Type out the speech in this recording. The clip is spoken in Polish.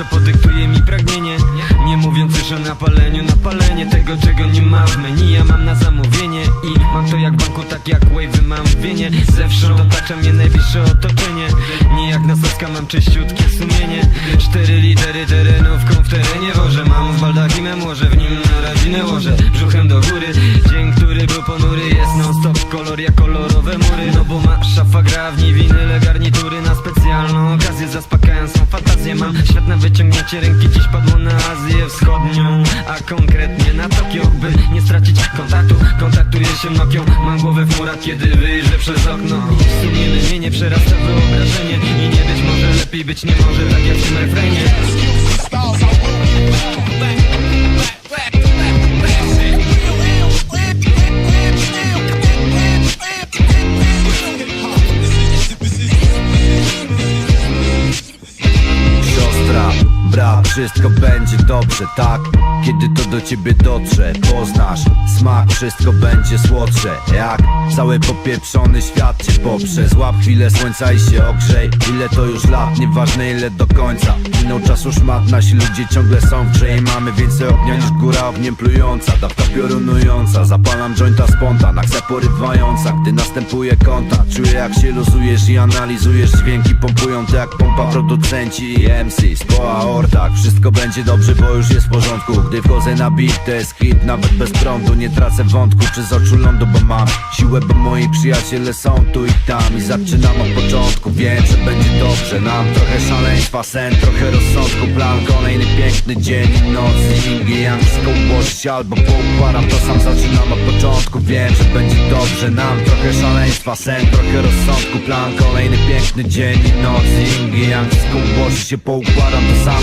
co podyktuje mi pragnienie. Nie mówiąc już o napaleniu, napalenie tego czego nie mam w menu Ja mam na zamówienie i mam to jak banku, tak jak wave mam w wienie. Zewsząd otacza mnie najbliższe otoczenie. Nie jak na soska mam czyściutkie sumienie. Cztery litery terenówką w terenie wożę. Mam w baldachimem łoże, w nim narodzinę łożę. Brzuchem do góry, dzień, który był ponury Jest non stop kolor jak kolorowe mury bo ma szafa gra w niej winyle garnitury Na specjalną okazję. Zaspokajają swą fantazję Mam świat na wyciągnięcie ręki, dziś padło na Azję Wschodnią A konkretnie na Tokio By nie stracić kontaktu, kontaktuję się Nokią Mam głowę w murach, kiedy wyjrzę przez okno. Sumienie mnie nie przerasta wyobrażenie I nie być może lepiej być nie może Tak jak w tym refrenie wszystko będzie dobrze, tak? Kiedy to do ciebie dotrze, poznasz smak, wszystko będzie słodsze. Jak cały popieprzony świat cię poprze Złap chwilę słońca i się ogrzej. Ile to już lat, nieważne ile do końca. Minął czas już mat, nasi ludzie ciągle są w grze I mamy więcej ognia niż góra ogniem plująca. Dawka piorunująca, zapalam jointa spontan Akcja porywająca, gdy następuje kontakt Czuję jak się luzujesz i analizujesz Dźwięki. Pompują to jak pompa producenci. I MCs po aortach Wszystko będzie dobrze, bo już jest w porządku. Gdy wchodzę na beat, to jest hit Nawet bez prądu, nie tracę wątku Czy z oczu lądu, bo mam Bo moi przyjaciele są tu i tam. I zaczynam od początku, wiem, że będzie dobrze. Nam trochę szaleństwa, sen, trochę rozsądku. Plan, kolejny piękny dzień i noc. Zingi, janksko ułożyć albo poukładam. To sam zaczynam od początku, wiem, że będzie dobrze. Nam trochę szaleństwa, sen, trochę rozsądku. Plan, kolejny piękny dzień i noc. Zingi, janksko ułożyć się poukładam. To sam